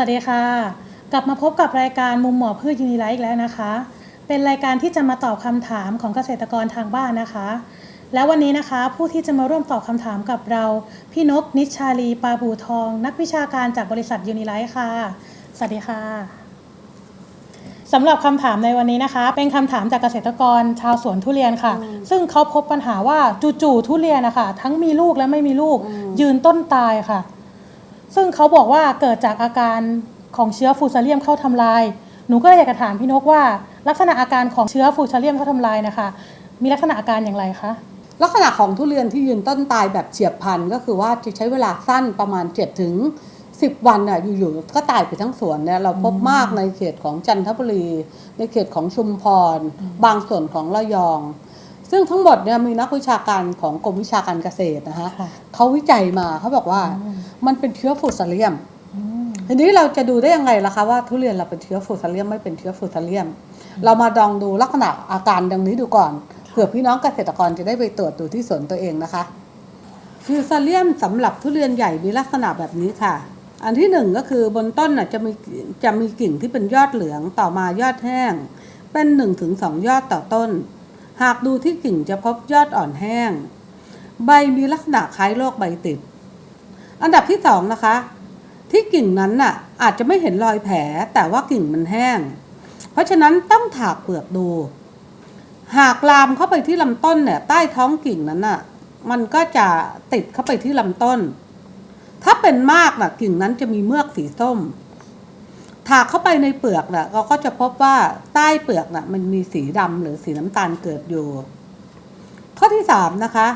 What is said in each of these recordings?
วัสดีค่ะ กลับมาพบกับรายการมุมหมอพืชยูนิไลท์อีกแล้วนะคะ เป็นรายการที่จะมาตอบคำถามของเกษตรกรทางบ้านนะคะ แล้ววันนี้นะคะผู้ที่จะมาร่วมตอบคำถามกับเรา พี่นกนิชชาลีปาบูทอง นักวิชาการจากบริษัทยูนิไลท์ค่ะ สวัสดีค่ะสำหรับคำถามในวันนี้นะคะ เป็นคำถามจากเกษตรกรชาวสวนทุเรียนค่ะ ซึ่งเขาพบปัญหาว่าจู่ๆทุเรียนนะคะทั้งมีลูกและไม่มีลูก ยืนต้นตายค่ะ ซึ่งเขาบอกว่าเกิดจากอาการของเชื้อฟูซาเลียมเข้าทำลาย หนูก็เลยอยากจะถามพี่นกว่า ลักษณะอาการของเชื้อฟูซาเลียมเข้าทำลายนะคะ มีลักษณะอาการอย่างไรคะลักษณะของทุเรียนที่ยืนต้นตายแบบเฉียบพลันก็คือว่าจะใช้เวลาสั้นประมาณ7ถึง10วันน่ะอยู่ๆก็ตายไปทั้งสวนเนี่ยเราพบมากในเขตของจันทบุรี ในเขตของชุมพร บางส่วนของระยอง ซึ่งทั้งหมดเนี่ยมีนักวิชาการของกรมวิชาการเกษตรนะคะค่ะเขาวิจัยมาเขาบอกว่าอืมมันเป็นเชื้อฟูซาเลียมอืมทีนี้เราจะดูได้ยังไงล่ะคะว่าทุเรียนเราเป็นเชื้อฟูซาเลียมไม่เป็นเชื้อฟูซาเลียม เรามาลองดูลักษณะอาการดังนี้ดูก่อนเผื่อพี่น้องเกษตรกรจะได้ไปตรวจดูที่สวนตัวเองนะคะฟูซาเลียมสำหรับทุเรียนใหญ่มีลักษณะแบบนี้ค่ะ อันที่หนึ่งก็คือบนต้นน่ะจะมีจะมีกิ่งที่เป็นยอดเหลืองต่อมายอดแห้ง เป็นหนึ่งถึงสองยอดต่อต้น หากดูที่กิ่งจะพบยอดอ่อนแห้ง ใบมีลักษณะคล้ายโรคใบติด อันดับที่สองนะคะ ที่กิ่งนั้นน่ะอาจจะไม่เห็นรอยแผลแต่ว่ากิ่งมันแห้ง เพราะฉะนั้นต้องถากเปลือกดู หากลามเข้าไปที่ลำต้นเนี่ยใต้ท้องกิ่งนั้นน่ะมันก็จะติดเข้าไปที่ลำต้น ถ้าเป็นมากน่ะกิ่งนั้นจะมีเมือกสีส้ม ถากเข้าไปในเปลือกน่ะเราก็จะพบว่าใต้เปลือกน่ะมันมีสีดำหรือสีน้ำตาลเกิดอยู่ ข้อที่สามนะคะ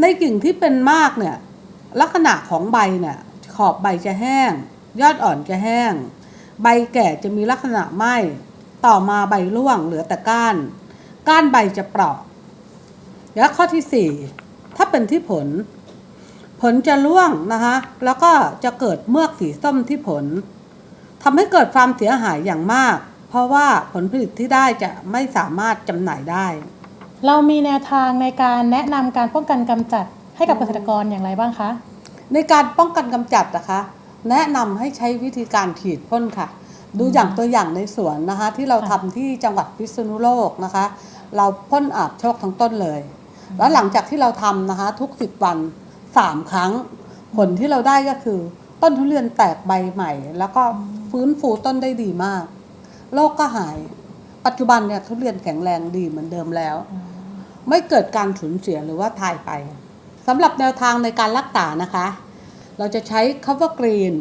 ในกิ่งที่เป็นมากเนี่ยลักษณะของใบเนี่ยขอบใบจะแห้ง ยอดอ่อนจะแห้ง ใบแก่จะมีลักษณะไหม้ต่อมาใบร่วงเหลือแต่ก้าน ก้านใบจะเปราะและข้อที่สี่ถ้าเป็นที่ผล ผลจะร่วงนะคะ แล้วก็จะเกิดเมือกสีส้มที่ผล ทำให้เกิดความเสียหายอย่างมาก เพราะว่าผลผลิตที่ได้จะไม่สามารถจำหน่ายได้ เรามีแนวทางในการแนะนำการป้องกันกำจัดให้กับเกษตรกรอย่างไรบ้างคะ ในการป้องกันกำจัดนะคะ แนะนำให้ใช้วิธีการฉีดพ่นค่ะ ดูอย่างตัวอย่างในสวนนะคะ ที่เราทำที่จังหวัดพิษณุโลกนะคะ เราพ่นอาบโชคทั้งต้นเลย แล้วหลังจากที่เราทำนะคะ ทุกสิบวันสามครั้ง ผลที่เราได้ก็คือ ต้นทุเรียนแตกใบใหม่ แล้วก็ ฟื้นฟูต้นได้ดีมาก โรคก็หาย ปัจจุบันเนี่ยทุเรียนแข็งแรงดีเหมือนเดิมแล้ว ไม่เกิดการสูญเสียหรือว่าตายไปสำหรับแนวทางในการรักษานะคะ เราจะใช้ cover green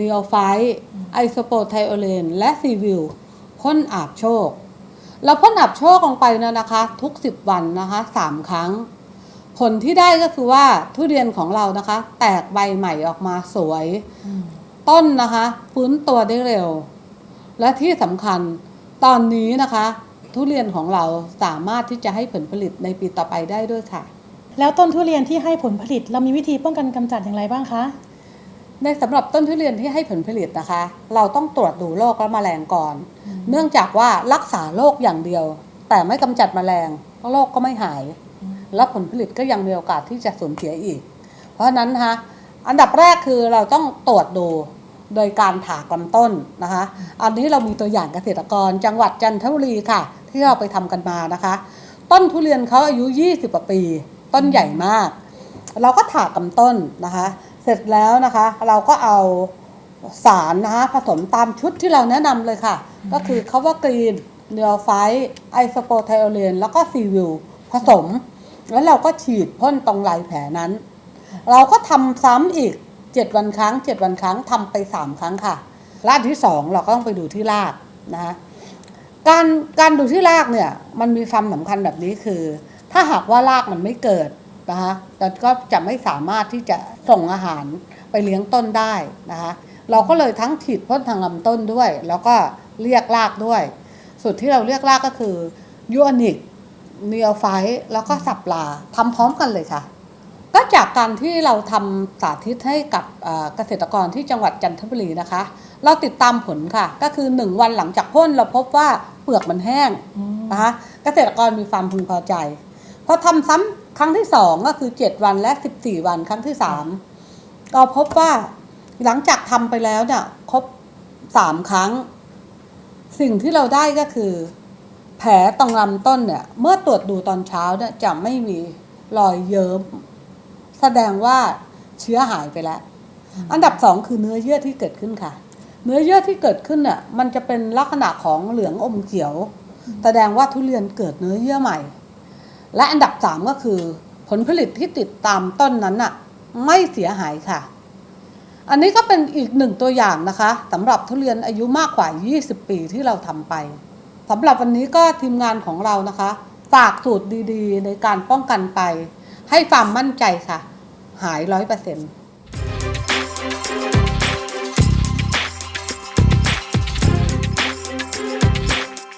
n e o p h y t i s o p o t i o l a n e และ c v i l พ่นอาบโชค เราพ่นอาบโชคลงไปนะนะคะ ทุก 10 วันนะคะ3ครั้ง ผลที่ได้ก็คือว่าทุเรียนของเรานะคะ แตกใบใหม่ออกมาสวย ต้นนะคะฟื้นตัวได้เร็ว และที่สำคัญตอนนี้นะคะ ทุเรียนของเราสามารถที่จะให้ผลผลิตในปีต่อไปได้ด้วยค่ะ แล้วต้นทุเรียนที่ให้ผลผลิตเรามีวิธีป้องกันกำจัดอย่างไรบ้างคะในสำหรับต้นทุเรียนที่ให้ผลผลิตนะคะ เราต้องตรวจดูโรคและแมลงก่อน เนื่องจากว่ารักษาโรคอย่างเดียว แต่ไม่กำจัดแมลงโรคก็ไม่หาย และผลผลิตก็ยังมีโอกาสที่จะสูญเสียอีก เพราะฉะนั้นนะคะอันดับแรกคือเราต้องตรวจดู โดยการถากลำต้นนะคะ อันนี้เรามีตัวอย่างเกษตรกรจังหวัดจันทบุรีค่ะ ที่เราไปทำกันมานะคะ ต้นทุเรียนเขาอายุ 20กว่าปี ต้นใหญ่มาก เราก็ถากลำต้นนะคะ เสร็จแล้วนะคะ เราก็เอาสารนะคะผสมตามชุดที่เราแนะนำเลยค่ะ ก็คือคาว่ากรีนเนลไฟไอโซโปไทโอเลนแล้วก็ซีวิลผสม แล้วเราก็ฉีดพ่นตรงลายแผลนั้น เราก็ทำซ้ำอีก 7 วันครั้ง 7 วันครั้งทำไป 3 ครั้งค่ะและอันที่ 2 เราก็ต้องไปดูที่รากนะคะการการดูที่รากเนี่ยมันมีความสำคัญแบบนี้คือ ถ้าหากว่ารากมันไม่เกิดนะคะแต่ก็จะไม่สามารถที่จะส่งอาหารไปเลี้ยงต้นได้นะคะเราก็เลยทั้งฉีดพ่นทางลำต้นด้วย แล้วก็เรียกรากด้วยสุดที่เราเรียกรากก็คือยูอนิกเนียไฟแล้วก็สับลาทำพร้อมกันเลยค่ะ ก็จากการที่เราทำสาธิตให้กับเอ่อเกษตรกรที่จังหวัดจันทบุรีนะคะ เราติดตามผลค่ะ ก็คือ 1 วันหลังจากพ่นเราพบว่าเปลือกมันแห้งนะคะเกษตรกรมีความพึงพอใจพอทำซ้ำครั้งที่ 2 ก็คือ 7 วันและ 14 วันครั้งที่3เราพบว่าหลังจากทำไปแล้วเนี่ยครบสามครั้ง สิ่งที่เราได้ก็คือ แผลตรงลำต้นเนี่ย เมื่อตรวจดูตอนเช้าเนี่ยจะไม่มีรอยเยิ้ม แสดงว่าเชื้อหายไปแล้ว อันดับสองคือเนื้อเยื่อที่เกิดขึ้นค่ะ เนื้อเยื่อที่เกิดขึ้นน่ะมันจะเป็นลักษณะของเหลืองอมเขียว แสดงว่าทุเรียนเกิดเนื้อเยื่อใหม่ และอันดับสามก็คือ ผลผลิตที่ติดตามต้นนั้นน่ะไม่เสียหายค่ะ อันนี้ก็เป็นอีกหนึ่งตัวอย่างนะคะสำหรับทุเรียนอายุมากกว่า 20 ปีที่เราทำไปสำหรับวันนี้ก็ทีมงานของเรานะคะ ฝากสูตรดีๆ ในการป้องกันไป ให้ความมั่นใจค่ะ หายร้อยเปอร์เซ็นต์